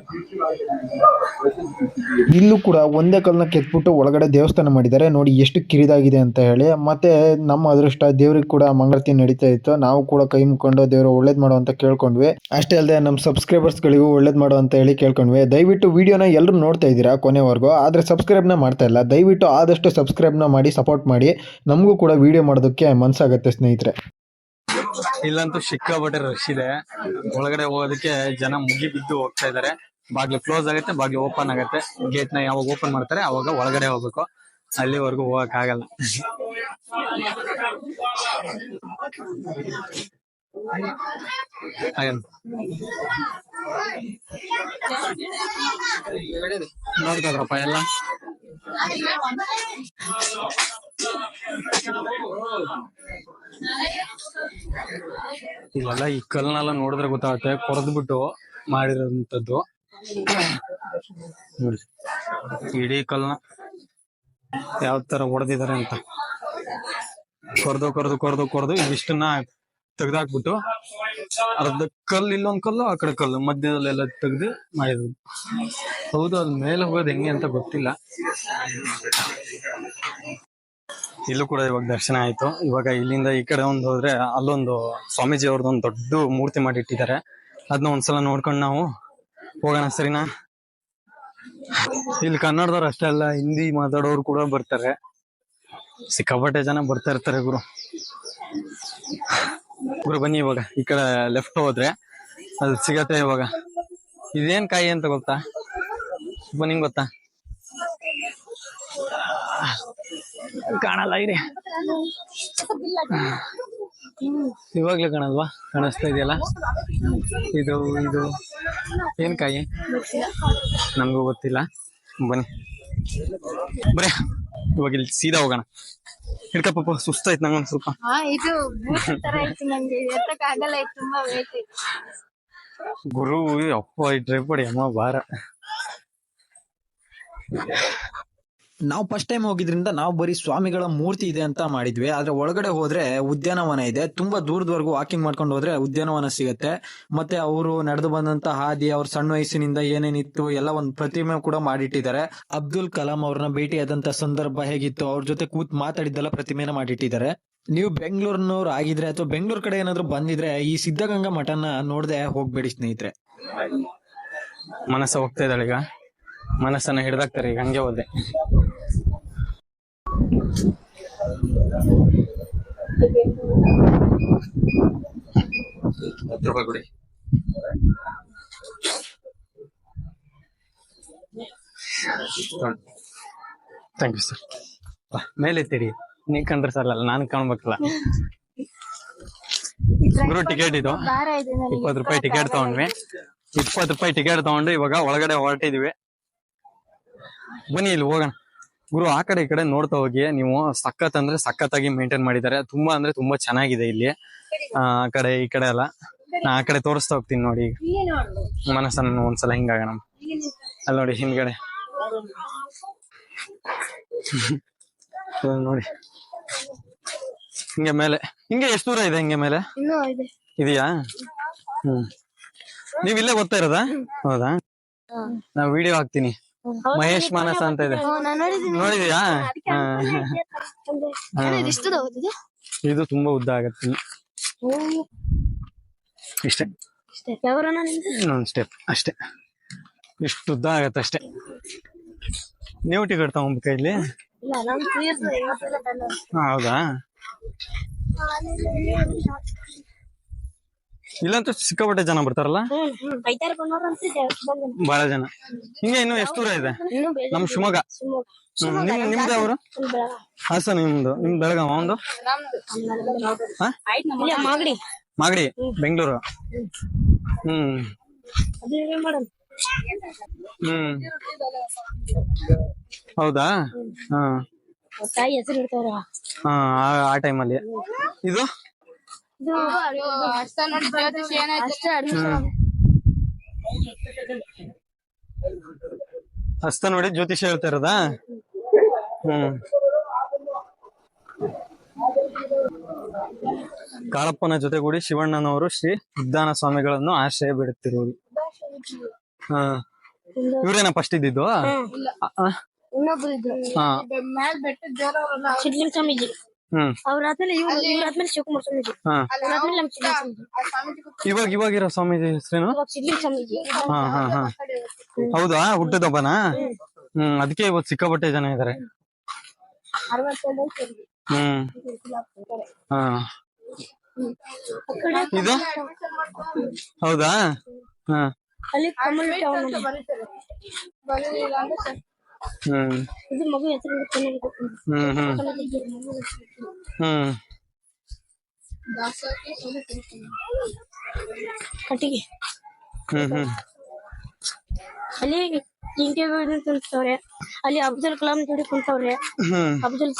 ಇಲ್ಲೂ ಕೂಡ ಒಂದೇ ಕಲ್ನ ಕೆತ್ಬಿಟ್ಟು ಒಳಗಡೆ ದೇವಸ್ಥಾನ ಮಾಡಿದ್ದಾರೆ. ನೋಡಿ ಎಷ್ಟು ಕಿರಿದಾಗಿದೆ ಅಂತ ಹೇಳಿ. ಮತ್ತೆ ನಮ್ಮ ಅದೃಷ್ಟ ದೇವ್ರಿಗೆ ಕೂಡ ಮಂಗಳತಿ ನಡೀತಾ ಇತ್ತು. ನಾವು ಕೂಡ ಕೈ ಮುಕ್ಕೊಂಡು ದೇವರು ಒಳ್ಳೇದ್ ಮಾಡೋ ಅಂತ ಕೇಳ್ಕೊಂಡ್ವಿ. ಅಷ್ಟೇ ಅಲ್ಲದೆ ನಮ್ಮ ಸಬ್ಸ್ಕ್ರೈಬರ್ಸ್ಗಳಿಗೂ ಒಳ್ಳೇದ್ ಮಾಡೋ ಅಂತ ಹೇಳಿ ಕೇಳ್ಕೊಂಡ್ವಿ. ದಯವಿಟ್ಟು ವಿಡಿಯೋನ ಎಲ್ಲರೂ ನೋಡ್ತಾ ಇದ್ದೀರಾ ಕೊನೆವರೆಗೂ. ಆದ್ರೆ ಸಬ್ಸ್ಕ್ರೈಬ್ನ ಮಾಡ್ತಾ ಇಲ್ಲ. ದಯವಿಟ್ಟು ಆದಷ್ಟು ಸಬ್ಸ್ಕ್ರೈಬ್ನ ಮಾಡಿ ಸಪೋರ್ಟ್ ಮಾಡಿ. ನಮಗೂ ಕೂಡ ವಿಡಿಯೋ ಮಾಡೋದಕ್ಕೆ ಮನ್ಸಾಗತ್ತೆ ಸ್ನೇಹಿತರೆ. ಇಲ್ಲಂತೂ ಸಿಕ್ಕಾಪಟ್ಟೆ ರಶ್ ಇದೆ. ಒಳಗಡೆ ಹೋಗೋದಕ್ಕೆ ಜನ ಮುಗಿ ಬಿದ್ದು ಹೋಗ್ತಾ ಇದಾರೆ. ಬಾಗ್ಲು ಕ್ಲೋಸ್ ಆಗುತ್ತೆ, ಬಾಗ್ಲು ಓಪನ್ ಆಗುತ್ತೆ. ಗೇಟ್ನ ಯಾವಾಗ ಓಪನ್ ಮಾಡ್ತಾರೆ, ಅವಾಗ ಒಳಗಡೆ ಹೋಗ್ಬೇಕು. ಅಲ್ಲಿವರೆಗೂ ಹೋಗಕ್ ಆಗಲ್ಲ. ನೋಡ್ತಾರಪ್ಪ ಎಲ್ಲ? ಇಲ್ಲೆಲ್ಲ ಈ ಕಲ್ನೆಲ್ಲ ನೋಡಿದ್ರೆ ಗೊತ್ತಾಗುತ್ತೆ ಕೊರೆದು ಬಿಟ್ಟು ಮಾಡಿರೋಂಥದ್ದು ಇಡೀ ಕಲ್ನ ಯಾವ ತರ ಹೊಡೆದಿದ್ದಾರೆ ಅಂತ. ಕೊರ್ದು ಕೊರ್ದು ಕೊರ್ದು ಕೊರ್ದು ಇವಿಷ್ಟನ್ನ ತೆಗ್ದಾಕ್ಬಿಟ್ಟು ಅರ್ಧ ಕಲ್ಲು, ಇಲ್ಲೊಂದ್ ಕಲ್ಲು, ಆ ಕಡೆ ಕಲ್ಲು, ಮಧ್ಯದಲ್ಲೆಲ್ಲ ತೆಗ್ದು ಮಾಡಿದ್ರು ಹೌದು, ಅದ್ ಮೇಲೆ ಹೋಗೋದು ಹೆಂಗೆ ಅಂತ ಗೊತ್ತಿಲ್ಲ. ಇಲ್ಲೂ ಕೂಡ ಇವಾಗ ದರ್ಶನ ಆಯ್ತು. ಇವಾಗ ಇಲ್ಲಿಂದ ಈ ಕಡೆ ಒಂದು ಹೋದ್ರೆ ಅಲ್ಲೊಂದು ಸ್ವಾಮೀಜಿ ಅವ್ರದ್ದು ಒಂದು ದೊಡ್ಡ ಮೂರ್ತಿ ಮಾಡಿ ಇಟ್ಟಿದ್ದಾರೆ ಅದನ್ನ ಒಂದ್ಸಲ ನೋಡ್ಕೊಂಡು ನಾವು ಹೋಗೋಣ ಸರಿನಾ? ಇಲ್ಲಿ ಕನ್ನಡದವ್ರು ಅಷ್ಟೇ ಅಲ್ಲ, ಹಿಂದಿ ಮಾತಾಡೋರು ಕೂಡ ಬರ್ತಾರೆ. ಸಿಕ್ಕಾಪಟ್ಟೆ ಜನ ಬರ್ತಾ ಇರ್ತಾರೆ ಗುರು. ಗುರು ಬನ್ನಿ ಇವಾಗ, ಈ ಕಡೆ ಲೆಫ್ಟ್ ಹೋದ್ರೆ ಅದು ಸಿಗತ್ತೆ ಇವಾಗ. ಇದೇನ್ ಕಾಯಿ ಅಂತ ಗೊತ್ತಾ? ಬನ್ನಿ ಗೊತ್ತಾ? ಕಾಣಲ್ಲ ಇರಿ. ಇವಾಗ್ಲೇ ಕಾಣಲ್ವಾ? ಕಾಣಿಸ್ತಾ ಇದೆಯಲ್ಲ? ಇದು ಇದು. ಏನ್ ಕಾಯಿ? ನಮಗೂ ಗೊತ್ತಿಲ್ಲ. ಬನ್ನಿ. ಬರೀ ಇವಾಗ ಇಲ್ಲಿ ಸೀದಾ ಹೋಗೋಣ. ಹಿಡ್ಕ ಪಾಪ ಸುಸ್ತಾಯ್ತು ನಂಗೊಂದ್ ಸ್ವಲ್ಪ. ಇದು ಗುರು ಅಪ್ಪ ಈ ಟ್ರೈ ಪಡಿ ಅಮ್ಮ ಬಾರ ನಾವು ಫಸ್ಟ್ ಟೈಮ್ ಹೋಗಿದ್ರಿಂದ ನಾವು ಬರೀ ಸ್ವಾಮಿಗಳ ಮೂರ್ತಿ ಇದೆ ಅಂತ ಮಾಡಿದ್ವಿ. ಆದ್ರೆ ಒಳಗಡೆ ಹೋದ್ರೆ ಉದ್ಯಾನವನ ಇದೆ. ತುಂಬಾ ದೂರದವರೆಗೂ ವಾಕಿಂಗ್ ಮಾಡ್ಕೊಂಡು ಹೋದ್ರೆ ಉದ್ಯಾನವನ ಸಿಗುತ್ತೆ. ಮತ್ತೆ ಅವರು ನಡೆದು ಬಂದಂತ ಹಾದಿ, ಅವ್ರ ಸಣ್ಣ ವಯಸ್ಸಿನಿಂದ ಏನೇನಿತ್ತು ಎಲ್ಲ ಒಂದು ಪ್ರತಿಮೆ ಕೂಡ ಮಾಡಿಟ್ಟಿದ್ದಾರೆ. ಅಬ್ದುಲ್ ಕಲಾಂ ಅವ್ರನ್ನ ಭೇಟಿಯಾದಂತ ಸಂದರ್ಭ ಹೇಗಿತ್ತು, ಅವ್ರ ಜೊತೆ ಕೂತ್ ಮಾತಾಡಿದ್ದೆಲ್ಲ ಪ್ರತಿಮೆನ ಮಾಡಿಟ್ಟಿದ್ದಾರೆ. ನೀವು ಬೆಂಗಳೂರಿನವ್ರು ಆಗಿದ್ರೆ ಅಥವಾ ಬೆಂಗಳೂರು ಕಡೆ ಏನಾದ್ರು ಬಂದಿದ್ರೆ ಈ ಸಿದ್ಧಗಂಗಾ ಮಠನ ನೋಡದೆ ಹೋಗ್ಬೇಡಿ ಸ್ನೇಹಿತರೆ. ಮನಸ್ಸ ಹೋಗ್ತಾ ಇದ್ದಾಳೆ ಈಗ. ಮನಸ್ಸನ್ನ ಹಿಡ್ದಾಕ್ತಾರೆ ಈಗ, ಹಂಗೆ ಹೋದೆ. ರೂಪಾಯಿ ಥ್ಯಾಂಕ್ ಯು ಸರ್ ಮೇಲೆ ಎತ್ತಿಡಿ. ನೀ ಕಂಡ್ರೆ ಸರ್ ಅಲ್ಲ ನಾನು ಕಾಣ್ಬೇಕಲ್ಲ. ಗುರು ಟಿಕೆಟ್ ಇದು. ಇಪ್ಪತ್ತು ರೂಪಾಯಿ ಟಿಕೆಟ್ ತಗೊಂಡ್ವಿ. ಇಪ್ಪತ್ತು ರೂಪಾಯಿ ಟಿಕೆಟ್ ತಗೊಂಡು ಇವಾಗ ಒಳಗಡೆ ಹೊರಟಿದ್ವಿ. ಬನ್ನಿ ಇಲ್ಲಿ ಹೋಗೋಣ. ಗುರು ಆ ಕಡೆ ಈ ಕಡೆ ನೋಡ್ತಾ ಹೋಗಿ ನೀವು ಸಖತ್ ಅಂದ್ರೆ ಸಖತ್ತಾಗಿ ಮೇಂಟೈನ್ ಮಾಡಿದ್ದಾರೆ. ತುಂಬಾ ಅಂದ್ರೆ ತುಂಬಾ ಚೆನ್ನಾಗಿದೆ ಇಲ್ಲಿ. ಆ ಕಡೆ ಈ ಕಡೆ ಎಲ್ಲ ನಾ ಆ ಕಡೆ ತೋರಿಸ್ತಾ ಹೋಗ್ತೀನಿ ನೋಡಿ ಮನಸ್ಸನ್ನು ಒಂದ್ಸಲ ಹಿಂಗಾಗೋಣ. ಅಲ್ಲಿ ನೋಡಿ ಹಿಂದ್ಗಡೆ. ನೋಡಿ. ಹಿಂಗೆ ಮೇಲೆ. ಹಿಂಗೆ ಎಷ್ಟು ದೂರ ಇದೆ ಹಿಂಗೆ ಮೇಲೆ? ಇದೆಯಾ? ಹ್ಮ್. ನೀವ್ ಇಲ್ಲೇ ಓದ್ತಾ ಇರೋದಾ? ಹೌದಾ? ನಾ ವಿಡಿಯೋ ಹಾಕ್ತೀನಿ. ಮಹೇಶ್ ಮಾನಸ ಅಂತ ಇದೆ. ಇದು ತುಂಬಾ ಉದ್ದ ಆಗತ್ತೆ. ಇಷ್ಟೇ. ಸ್ಟೆಪ್ ಅಷ್ಟೇ ಇಷ್ಟು ಉದ್ದ ಆಗತ್ತೆ ಅಷ್ಟೇ. ನೀವು ಟಿಕೆಟ್ ತಗೊಂಬೇಕ ಇಲ್ಲಿ? ಹೌದಾ? ಇಲ್ಲಂತೂ ಸಿಕ್ಕಾಪಟ್ಟೆ ಜನ ಬರ್ತಾರಲ್ಲ? ಬಹಳ ಜನ. ಹಿಂಗೆ ಇನ್ನು ಎಷ್ಟು ದೂರ ಇದೆ? ನಮ್ ಶಿವಮೊಗ್ಗ. ನಿಮ್ದು ಅವರು ಹಾಸನ ನಿಮ್ದು ನಿಮ್ ಬೆಳಗಾವ ಒಂದು? ಮಾಗಡಿ. ಮಾಗಡಿ ಬೆಂಗಳೂರು. ಹ್ಮ್. ಅದು ಏನ್ ಮಾಡೋಣ? ಹ್ಮ್. ಹೌದಾ? ಹಾ. ತಾಯಿ ಹೆಸರು ಹಾ ಆ- ಟೈಮಲ್ಲಿ ಇದು? ಹಸ್ತ ನೋಡಿ ಜ್ಯೋತಿಷ ಹೇಳ್ತಾ ಇರೋದಾ? ಹ್ಮ್. ಕಾಳಪ್ಪನ ಜೊತೆಗೂಡಿ ಶಿವಣ್ಣನವರು ಶ್ರೀ ಉದ್ದಾನ ಸ್ವಾಮಿಗಳನ್ನು ಆಶ್ರಯ ಬಿಡುತ್ತಿರುವುದು. ಹಾ. ಇವ್ರೇನ ಫಸ್ಟ್ ಇದ್ದಿದ್ದು? ಹಾ. ಅವ್ರಾದ್ಮೇಲೆ ಇವ್ರು ಇವ್ರಾದ್ಮೇಲೆ ಶಿವಕುಮಾರ ಸ್ವಾಮೀಜಿ. ಹಾ. ಅವ್ರಾದ್ಮೇಲೆ ನಮ್ ಸಿಡ್ಲಿಂಗ್ ಸ್ವಾಮೀಜಿ. ಇವಾಗ ಇವಾಗಿರೋ ಸ್ವಾಮೀಜಿ ಹೆಸರೇನು? ಇವಾಗ ಸಿಡ್ಲಿಂಗ್ ಸ್ವಾಮೀಜಿ. ಹಾ ಹಾ ಹಾ. ಹೌದಾ? ಹುಟ್ಟದಬ್ಬನಾ? ಹ್ಮ್. ಅದಕ್ಕೆ ಇವತ್ತು ಸಿಕ್ಕಾಪಟ್ಟೆ ಜನ ಇದಾರೆ. ಹ್ಮ್. ಹಾ. ಇದು? ಹೌದಾ? ಹಾ. ಅಲ್ಲಿ ಕಮಲ್ ಟೌನ್ ಹ್ಮ್ ಇದು ಮಗು ಹೆಸರು ಚೆನ್ನಾಗಿ ಹ್ಮ್ ಹ್ಮ್ ಹ್ಮ್ ಕಟ್ಟಿಗೆ. ಹ್ಮ್ ಹ್ಮ್ ಅಲ್ಲಿ ಇಂಟರ್ವ್ಯೂ ಕುಂತವ್ರೆ. ಅಲ್ಲಿ ಅಬ್ದುಲ್ ಕಲಾಂ ಜೋಡಿ ಕುಂತವ್ರೆ. ಹ್ಮ್ ಅಬ್ದುಲ್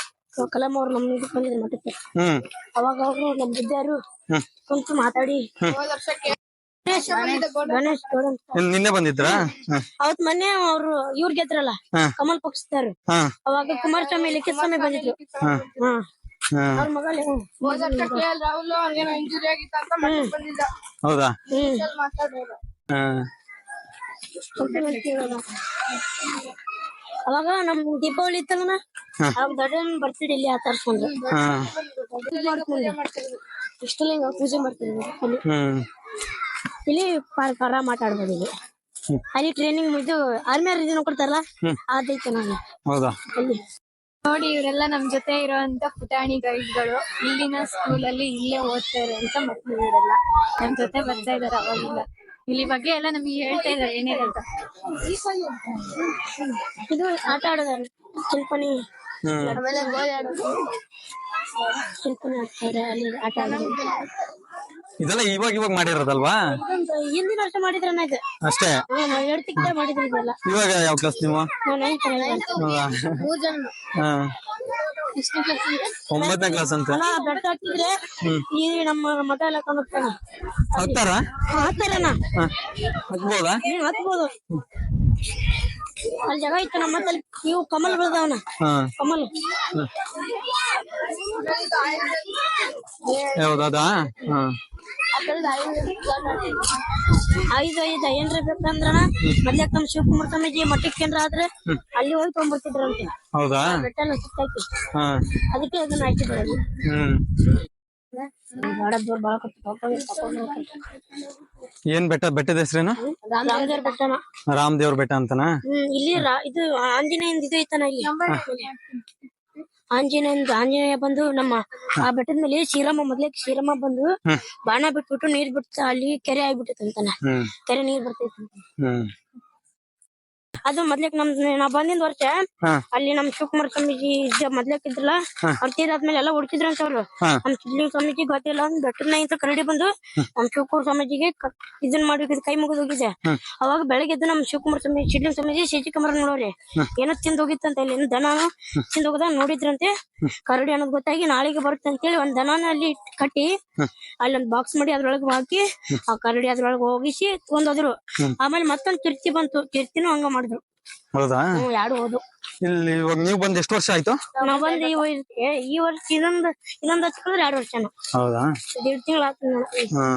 ಕಲಾಂ ಅವ್ರು ನಮ್ಮ ಇದಕ್ಕೆ ಬಂದಿದ್ರು ಮಠಕ್ಕೆ. ಹ್ಮ್ ಅವಾಗ ಅವರು ನಮ್ಮ ವಿದ್ಯಾರು. ಕುಂತು ಮಾತಾಡಿ. ಗಣೇಶ್. ನಿನ್- ನಿನ್ನೆ ಬಂದಿದ್ರಾ? ಹ, ಅವತ್ ಮೊನ್ನೆ ಅವ್ರು ಇವ್ರ್ ಗೆದ್ರಲ್ಲ ಹಾ. ಕಮಲ್ ಪಕ್ಷದವ್ರು. ಹಾ. ಅವಾಗ ಕುಮಾರಸ್ವಾಮಿ ಲಿಖಿತ ಸ್ವಾಮಿ ಬಂದಿದ್ರು. ಹಾ. ಹಾ. ಹಾ. ಅವ್ರ ಮಗಳು ರಾಹುಲ್ ಅವ್ರಿಗೇನೋ ಇಂಜುರಿ ಆಗಿತ್ತು ಅಂತ ಮನೆಗ್ ಬಂದಿದ್ದ. ಹೌದಾ? ಹ್ಮ್. ಮಾತಾಡೋರು ಹಾ. ಅವಾಗ ನಮ್ ದೀಪಾವಳಿ ಇತ್ತಲ್ಲ ಹಾ. ಅವಾಗ ಇಲ್ಲಿ ಆ ಹಾ. ಇಷ್ಟೆಲ್ಲ ಪೂಜೆ ಮಾಡ್ತೀವಿ ಅಲ್ಲಿ ಹ್ಮ್. ಇಲ್ಲಿ ಪರ ಮಾತಾಡ್ಬೋದು ಇಲ್ಲಿ. ಅಲ್ಲಿ ಟ್ರೈನಿಂಗ್ ಇದು ಆರ್ಮಿ ಅವ್ರ ಇದನ್ನ ಕೊಡ್ತಾರಲ್ಲ ಅದೈತೆ ನಾನು ಹೌದಾ? ಅಲ್ಲಿ. ನೋಡಿ ಇವರೆಲ್ಲ ನಮ್ ಜೊತೆ ಇರುವಂತ ಪುಟಾಣಿ ಗೈಡ್ಗಳು ಇಲ್ಲಿನ ಸ್ಕೂಲ್ ಅಲ್ಲಿ ಇಲ್ಲೇ ಓದ್ತಾ ಅಂತ ಮಕ್ಳು ಇವರೆಲ್ಲ ನಮ್ ಜೊತೆ ಬರ್ತಾ ಇದಾರೆ ಅವಾಗಿಲ್ಲ ಇಲ್ಲಿ ಬಗ್ಗೆ ಎಲ್ಲ ನಮ್ಗೆ ಹೇಳ್ತಾ ಇದಾರೆ ಏನಿದೆ ಅಂತ. ಇದು ಆಟ ಆಡೋದಾರ ಶಿಲ್ಪನಿ. ಹ್ಮ್. ಆಮೇಲೆ ಗೋಲಿ ಆಡೋದು ಶಿಲ್ಪನಿ ಆಡ್ತಾರೆ ಅಲ್ಲಿ ಆಟ ಆಡೋದು. ಇದೆಲ್ಲ ಇವಾಗ ಇವಾಗ ಮಾಡಿರೋದಲ್ವಾ? ಹಿಂದಿನ ವರ್ಷ ಮಾಡಿದ್ರ ಅಷ್ಟೇ? ಹಾ, ನಾವ್ ಎರಡ್ ತಿಂಗಳ ಮಾಡಿದ್ರಿ ಇದೆಲ್ಲ. ಇವಾಗ ಯಾವ ಕ್ಲಾಸ್ ನೀವು? ಹೌದಾ ಹಾ. ಒಂಬತ್ತನೇ ಕ್ಲಾಸ್ ಅಂತ. ಅಣ್ಣ ಬೆಟ್ಟ ಹತ್ತಿದ್ರೆ ಈ ನಮ್ಮ ಮಠ ಎಲ್ಲ ಕಾಣುತ್ತಾನ ಹತ್ತಾರ ಹತ್ತಾರಣ್ಣ ಹತ್ಬೋದಾ ಹತ್ಬೋದು ಅಲ್ಲಿ ಜಾಗ ಇತ್ತು ನಮ್ಮ ಮತ್ತಲ್ಲಿ ನೀವು ಕಮಲ್ ಬೆಳೆದವನ ಹಾ. ಕಮಲ್. ಹೌದಾ ಹಾ. ಐದು ಐದು ಏನ್ರ ಬೇಕಂದ್ರ ಮದ್ಲೆ ತಮ್ಮ ಶಿವಕುಮಾರ್ ಸ್ವಾಮೀಜಿ ಮಠಕ್ಕೆ ಏನ್ರ ಆದ್ರೆ ಅಲ್ಲಿ ಹೋಗಿ ತಗೊಂಡ್ಬರ್ತಿದ್ರಂತೆ ಹೌದಾ? ಬೆಟ್ಟನ ಹಾ. ಅದಕ್ಕೆ ಅದನ್ನ ಹಾಕಿದ್ರು ಏನ್ ಬೆಟ್ಟ? ಬೆಟ್ಟದ ಹೆಸರೇನ? ರಾಮದೇವ್ರ ಬೆಟ್ಟನ. ರಾಮದೇವ್ರ ಬೆಟ್ಟ ಅಂತನಾ? ಹ್ಮ್ ಇಲ್ಲಿ ರಾ- ಇದು ಆಂಜನೇಯ ಇದು ಐತನ ಇಲ್ಲಿ. ಆಂಜನೇಯಂದ್ ಆಂಜನೇಯ ಬಂದು ನಮ್ಮ ಆ ಬೆಟ್ಟದ ಮೇಲೆ ಶ್ರೀರಾಮ ಮೊದ್ಲೇ ಶ್ರೀರಾಮ ಬಂದು ಬಾಣ ಬಿಟ್ಬಿಟ್ಟು ನೀರ್ ಬಿಡ್ತಾ ಅಲ್ಲಿ ಕೆರೆ ಆಗ್ಬಿಟ್ಟಿತ್ತು ಅಂತಾನೆ. ಕೆರೆ ನೀರ್ ಬರ್ತೈತಿ ಅದು ಮೊದ್ಲಕ್ ನಮ್ ನಾ ಬಂದಿದ್ ವರ್ಷ ಹಾ. ಅಲ್ಲಿ ನಮ್ ಶಿವಕುಮಾರ್ ಸ್ವಾಮೀಜಿ ಇದ್ದ ಮೊದ್ಲಕ್ ಇದ್ರಲ್ಲ ಅವ್ರ ತೀರಾದ್ಮೇಲೆ ಎಲ್ಲ ಹುಡುಕಿದ್ರಂತ ಅವ್ರು. ಹಾ. ನಮ್ ಸಿದ್ಲಿಂಗ ಸ್ವಾಮೀಜಿ ಗೊತ್ತಿಲ್ಲ ಅಂದ್ ಬೆಟ್ಟದ ಇಂತ ಕರಡಿ ಬಂದು ನಮ್ ಶಿವಕುಮಾರ್ ಸ್ವಾಮೀಜಿಗೆ ಕ- ಇದನ್ ಮಾಡಿ ಕೈ ಮುಗಿದ್ ಹೋಗಿದೆ. ಅವಾಗ ಬೆಳಗ್ಗೆ ಎದ್ದು ನಮ್ ಶಿವಕುಮಾರ ಸ್ವಾಮಿ ಶಿಡ್ಲಿ ಸ್ವಾಮೀಜಿ ಸಿಜಿ ಕಮರ ನೋಡ್ರಿ. ಏನೋ ತಿಂದ್ ಹೋಗಿತ್ತಂತ ಇಲ್ಲಿ ಏನೋ ದನ ತಿಂದ್ ಹೋಗದ ನೋಡಿದ್ರಂತೆ. ಕರಡಿ ಅನ್ನೋದು ಗೊತ್ತಾಗಿ ನಾಳೆಗೆ ಬರುತ್ತೆ ಅಂತೇಳಿ ಒಂದ್ ದನನ ಅಲ್ಲಿ ಇಟ್- ಕಟ್ಟಿ ಅಲ್ಲಿ ಒಂದ್ ಬಾಕ್ಸ್ ಮಾಡಿ ಅದ್ರೊಳಗೆ ಹಾಕಿ ಆ ಕರಡಿ ಅದ್ರೊಳಗೆ ಹೋಗಿಸಿ ತಗೊಂಡೋದ್ರು ಆಮೇಲೆ ಮತ್ತೊಂದ್ ಕಿರ್ತಿ ಬಂತು ಕಿರ್ತಿನೂ ಹಂಗ ಮಾಡಿದ್ರು. ಹೌದಾ? ಹ್ಮ್ ಎರಡು ಹೋದು. ಇಲ್ಲಿ ಇವಾಗ ನೀವು ಬಂದ್ ಎಷ್ಟು ವರ್ಷ ಆಯ್ತು? ನಾವ್ ಬಂದ್ ಈ ವಯಸ್ಸಿಗೆ ಈ ವರ್ಷ ಇದೊಂದ್ ಇನ್ನೊಂದ್ ಹಚ್ಕೊಂಡ್ರೆ ಎರಡು ವರ್ಷನ ಹೌದಾ? ದೇಡ್ ತಿಂಗಳ ಆತು ಹಾ.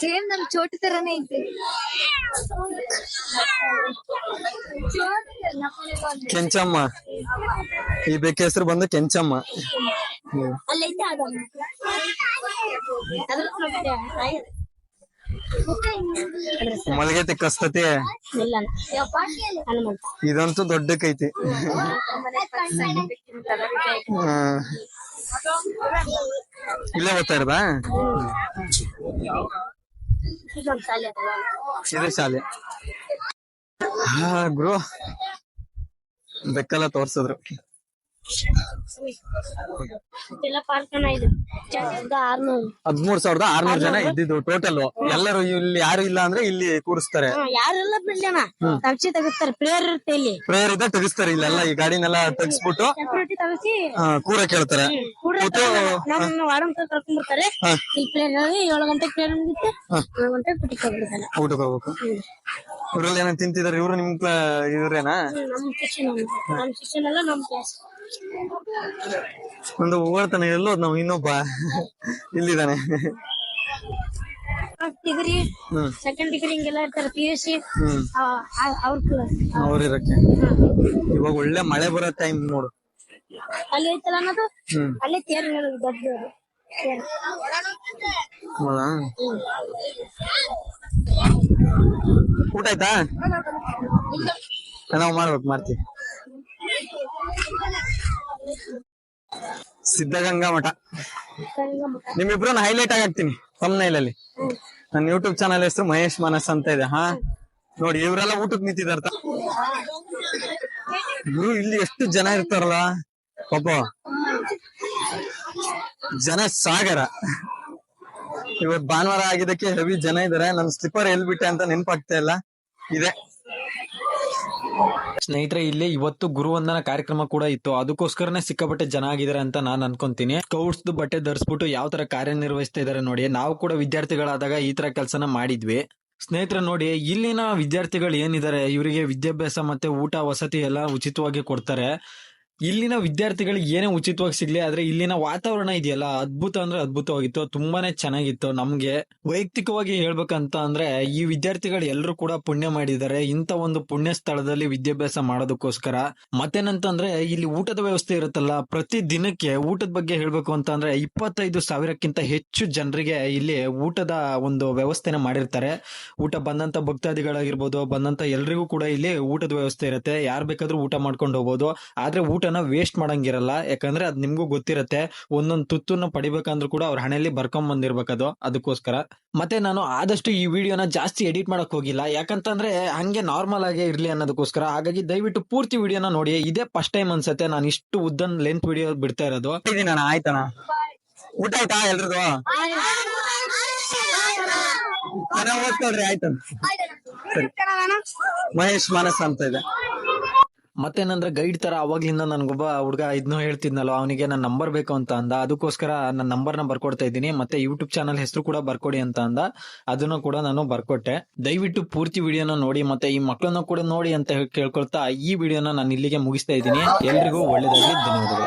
ಸೇಮ್ ನಮ್ ಚೋಟು ತರನೇ ಐತೆ. ಕೆಂಚಮ್ಮ. ಈ ಬೆಕ್ಕ ಹೆಸರು ಬಂದು ಕೆಂಚಮ್ಮ. ಹ್ಮ್. ಅಲ್ಲೈತೆ ಅದೊಂದು ಅದ್ರ ಕಸ್ತತಿ. ಇದಂತೂ ದೊಡ್ಡಕ್ಕೈತಿ ಕೈತಿ. ಇಲ್ಲೇ ಓದ್ತಾ ಇರದ? ಶಾಲೆ. ಹಾ ಗುರು. ಬೆಕ್ಕಲ್ಲ ತೋರ್ಸಿದ್ರು. ಹದ್ಮೂರ್ ಸಾವಿರದ ಆರ್ನೂರ್ ಜನ ಇದ್ದಿದ್ದು ಟೋಟಲ್ ಎಲ್ಲರೂ ಇಲ್ಲಿ ಯಾರು ಇಲ್ಲ ಅಂದ್ರೆ ಇಲ್ಲಿ ಕೂರಿಸ್ತಾರೆ. ಹ್ಮ್, ಯಾರೆಲ್ಲ ಬಿಡ್ಲೇನ ತಗ್ಸಿ ತೆಗಿಸ್ತಾರೆ. ಪ್ಲೇಯರ್ ಇರುತ್ತೆ ಇಲ್ಲಿ. ಪ್ರೇಯರ್ ಇದ್ದ ತೆಗಿಸ್ತಾರೆ ಇಲ್ಲೆಲ್ಲ ಈ ಗಾಡಿನೆಲ್ಲ ತೆಗಿಸ್ಬಿಟ್ಟು ಕೂರ ಕೇಳ್ತಾರೆ ಏಳು ಗಂಟೆ ಮುಗಿತ್ತೆ ಏಳು ಗಂಟೆ ಹೋಗ್ಬಿಡ್ತಾನೆ. ಊಟಕ್ಕೆ ಹೋಗ್ಬೇಕು. ಇವ್ರಲ್ಲಿ ಏನೋ ತಿಂತಿದಾರೆ? ಇವ್ರು ನಿಮ್ ಇವ್ರೇನಾ? ನಮ್ಮ ಶಿಕ್ಷಣ ನಮ್ಮ ಶಿಕ್ಷಣ ಎಲ್ಲ ನಮ್ಮ ಕ್ಲಾಸ್ ಒಂದು ಹೋಗ್ತಾನೆ ಎಲ್ಲೋ ನಾವು ಇನ್ನೊಬ್ಬ ಇಲ್ಲಿದ್ದಾನೆ. ಡಿಗ್ರಿ ಸೆಕೆಂಡ್ ಡಿಗ್ರಿ ಹಿಂಗೆಲ್ಲ ಇರ್ತಾರೆ ಪಿ ಯು ಸಿ ಅವ್ರ ಕ್ಲಾಸ್ ಇವಾಗ ಒಳ್ಳೆ ಮಳೆ ಬರೋ ಟೈಮ್ ನೋಡು. ಅಲ್ಲಿ ಐತಲ್ಲ ಅನ್ನೋದು? ಹ್ಮ್. ಅಲ್ಲೇ ತೇರ್ ಹೇಳೋದು ದೊಡ್ಡದು. ಹೌದಾ? ಊಟ ಆಯ್ತಾ? ನಾವು ಮಾಡ್ಬೇಕು ಮಾಡ್ತೀವಿ. ಸಿದ್ಧಗಂಗಾ ಮಠ. ನಿಮ್ಮಿಬ್ರು ನಿಮ್ಮಿಬ್ರನ್ನ ಹೈಲೈಟ್ ಆಗಿ ಹಾಕ್ತೀನಿ ಅಲ್ಲಿ ನನ್ನ ಯೂಟ್ಯೂಬ್ ಚಾನಲ್ ಹೆಸರು ಮಹೇಶ್ ಮನಸ್ ಅಂತ ಇದೆ ಹಾ? ನೋಡಿ ಇವರೆಲ್ಲ ಊಟಕ್ಕೆ ನಿಂತಿದಾರ್ತ ಗುರು ಇಲ್ಲಿ ಎಷ್ಟು ಜನ ಇರ್ತಾರಲ್ಲ ಪಾಪ. ಜನ ಸಾಗರ. ಇವತ್ ಭಾನುವಾರ ಆಗಿದ್ದಕ್ಕೆ ಹೆವಿ ಜನ ಇದಾರೆ ನನ್ನ ಸ್ಲಿಪ್ಪರ್ ಎಲ್ ಬಿಟ್ಟೆ ಅಂತ ನೆನಪಾಗ್ತಾ ಇಲ್ಲ. ಇದೆ. ಸ್ನೇಹಿತರೆ, ಇಲ್ಲಿ ಇವತ್ತು ಗುರುವಂದನ ಕಾರ್ಯಕ್ರಮ ಕೂಡ ಇತ್ತು. ಅದಕ್ಕೋಸ್ಕರನೇ ಸಿಕ್ಕಾಪಟ್ಟೆ ಜನ ಆಗಿದ್ದಾರೆ ಅಂತ ನಾನು ಅನ್ಕೊಂತೀನಿ. ಸ್ಕೌಟ್ಸ್ ಬಟ್ಟೆ ಧರಿಸ್ಬಿಟ್ಟು ಯಾವ ತರ ಕಾರ್ಯನಿರ್ವಹಿಸ್ತಾ ಇದಾರೆ ನೋಡಿ. ನಾವು ಕೂಡ ವಿದ್ಯಾರ್ಥಿಗಳಾದಾಗ ಈ ತರ ಕೆಲಸನ ಮಾಡಿದ್ವಿ. ಸ್ನೇಹಿತರೆ, ನೋಡಿ, ಇಲ್ಲಿನ ವಿದ್ಯಾರ್ಥಿಗಳು ಏನಿದ್ದಾರೆ? ಇವರಿಗೆ ವಿದ್ಯಾಭ್ಯಾಸ ಮತ್ತೆ ಊಟ, ವಸತಿ ಎಲ್ಲ ಉಚಿತವಾಗಿ ಕೊಡ್ತಾರೆ. ಇಲ್ಲಿನ ವಿದ್ಯಾರ್ಥಿಗಳಿಗೆ ಏನೇ ಉಚಿತವಾಗಿ ಸಿಗ್ಲಿ, ಆದ್ರೆ ಇಲ್ಲಿನ ವಾತಾವರಣ ಇದೆಯಲ್ಲ, ಅದ್ಭುತ ಅಂದ್ರೆ ಅದ್ಭುತವಾಗಿತ್ತು, ತುಂಬಾನೇ ಚೆನ್ನಾಗಿತ್ತು ನಮ್ಗೆ. ವೈಯಕ್ತಿಕವಾಗಿ ಹೇಳ್ಬೇಕಂತ ಅಂದ್ರೆ, ಈ ವಿದ್ಯಾರ್ಥಿಗಳು ಎಲ್ಲರೂ ಕೂಡ ಪುಣ್ಯ ಮಾಡಿದ್ದಾರೆ. ಇಂಥ ಒಂದು ಪುಣ್ಯ ಸ್ಥಳದಲ್ಲಿ ವಿದ್ಯಾಭ್ಯಾಸ ಮಾಡೋದಕ್ಕೋಸ್ಕರ. ಮತ್ತೇನಂತಂದ್ರೆ, ಇಲ್ಲಿ ಊಟದ ವ್ಯವಸ್ಥೆ ಇರುತ್ತಲ್ಲ, ಪ್ರತಿ ದಿನಕ್ಕೆ ಊಟದ ಬಗ್ಗೆ ಹೇಳ್ಬೇಕು ಅಂತ ಅಂದ್ರೆ, ಇಪ್ಪತ್ತೈದು ಸಾವಿರಕ್ಕಿಂತ ಹೆಚ್ಚು ಜನರಿಗೆ ಇಲ್ಲಿ ಊಟದ ಒಂದು ವ್ಯವಸ್ಥೆನ ಮಾಡಿರ್ತಾರೆ. ಊಟ ಬಂದಂತ ಭಕ್ತಾದಿಗಳಾಗಿರ್ಬೋದು, ಬಂದಂತ ಎಲ್ರಿಗೂ ಕೂಡ ಇಲ್ಲಿ ಊಟದ ವ್ಯವಸ್ಥೆ ಇರುತ್ತೆ. ಯಾರು ಬೇಕಾದ್ರೂ ಊಟ ಮಾಡ್ಕೊಂಡು ಹೋಗ್ಬೋದು. ಆದ್ರೆ ಊಟನ ವೇಸ್ಟ್ ಮಾಡಂಗಿರಲ್ಲ. ಯಾಕಂದ್ರೆ ಅದ್ ನಿಮ್ಗೂ ಗೊತ್ತಿರತ್ತೆ. ಒಂದೊಂದು ತುತ್ತನ್ನ ಪಡಿಬೇಕಂದ್ರೂ ಕೂಡ ಅವ್ರ ಹಣೆಯಲ್ಲಿ ಬರ್ಕೊಂಡ್ ಬಂದಿರ್ಬೇಕದು. ಅದಕ್ಕೋಸ್ಕರ. ಮತ್ತೆ ನಾನು ಆದಷ್ಟು ಈ ವಿಡಿಯೋನ ಜಾಸ್ತಿ ಎಡಿಟ್ ಮಾಡಕ್ ಹೋಗಿಲ್ಲ. ಯಾಕಂತಂದ್ರೆ ಹಂಗೆ ನಾರ್ಮಲ್ ಆಗೇ ಇರ್ಲಿ ಅನ್ನೋದಕ್ಕೋಸ್ಕರ. ಹಾಗಾಗಿ ದಯವಿಟ್ಟು ಪೂರ್ತಿ ವಿಡಿಯೋನ ನೋಡಿ. ಇದೇ ಫಸ್ಟ್ ಟೈಮ್ ಅನ್ಸತ್ತೆ. ನಾನು ಇಷ್ಟು ಉದ್ದನ್ ಲೆಂತ್ ವಿಡಿಯೋ ಬಿಡ್ತಾ ಇರೋದು. ನಾನು ಆಯ್ತಣ್ಣ. ಊಟ ಆಯ್ತಾ ಎಲ್ರದು ಮಹೇಶ್ ಮಾನಸ್ ಅಂತ ಇದೆ. ಮತ್ತೇನಂದ್ರೆ ಗೈಡ್ ತರ ಅವಾಗ್ಲಿಂದ ನನ್ಗೊಬ್ಬ ಹುಡುಗ ಇದ್ನು ಹೇಳ್ತಿದ್ನಲ್ಲ, ಅವನಿಗೆ ನನ್ನ ನಂಬರ್ ಬೇಕು ಅಂತ ಅಂದ. ಅದಕ್ಕೋಸ್ಕರ ನನ್ನ ನಂಬರ್ನ ಬರ್ಕೊಡ್ತಾ ಇದ್ದೀನಿ, ಮತ್ತೆ ಯೂಟ್ಯೂಬ್ ಚಾನಲ್ ಹೆಸರು ಕೂಡ ಬರ್ಕೊಡಿ ಅಂತ ಅಂದ. ಅದನ್ನು ಕೂಡ ನಾನು ಬರ್ಕೊಟ್ಟೆ. ದಯವಿಟ್ಟು ಪೂರ್ತಿ ವಿಡಿಯೋನ ನೋಡಿ, ಮತ್ತೆ ಈ ಮಕ್ಕಳನ್ನ ಕೂಡ ನೋಡಿ ಅಂತ ಕೇಳ್ಕೊಳ್ತಾ ಈ ವಿಡಿಯೋನ ನಾನು ಇಲ್ಲಿಗೆ ಮುಗಿಸ್ತಾ ಇದ್ದೀನಿ. ಎಲ್ರಿಗೂ ಒಳ್ಳೇದಾಗಿ ಧನ್ಯವಾದಗಳು.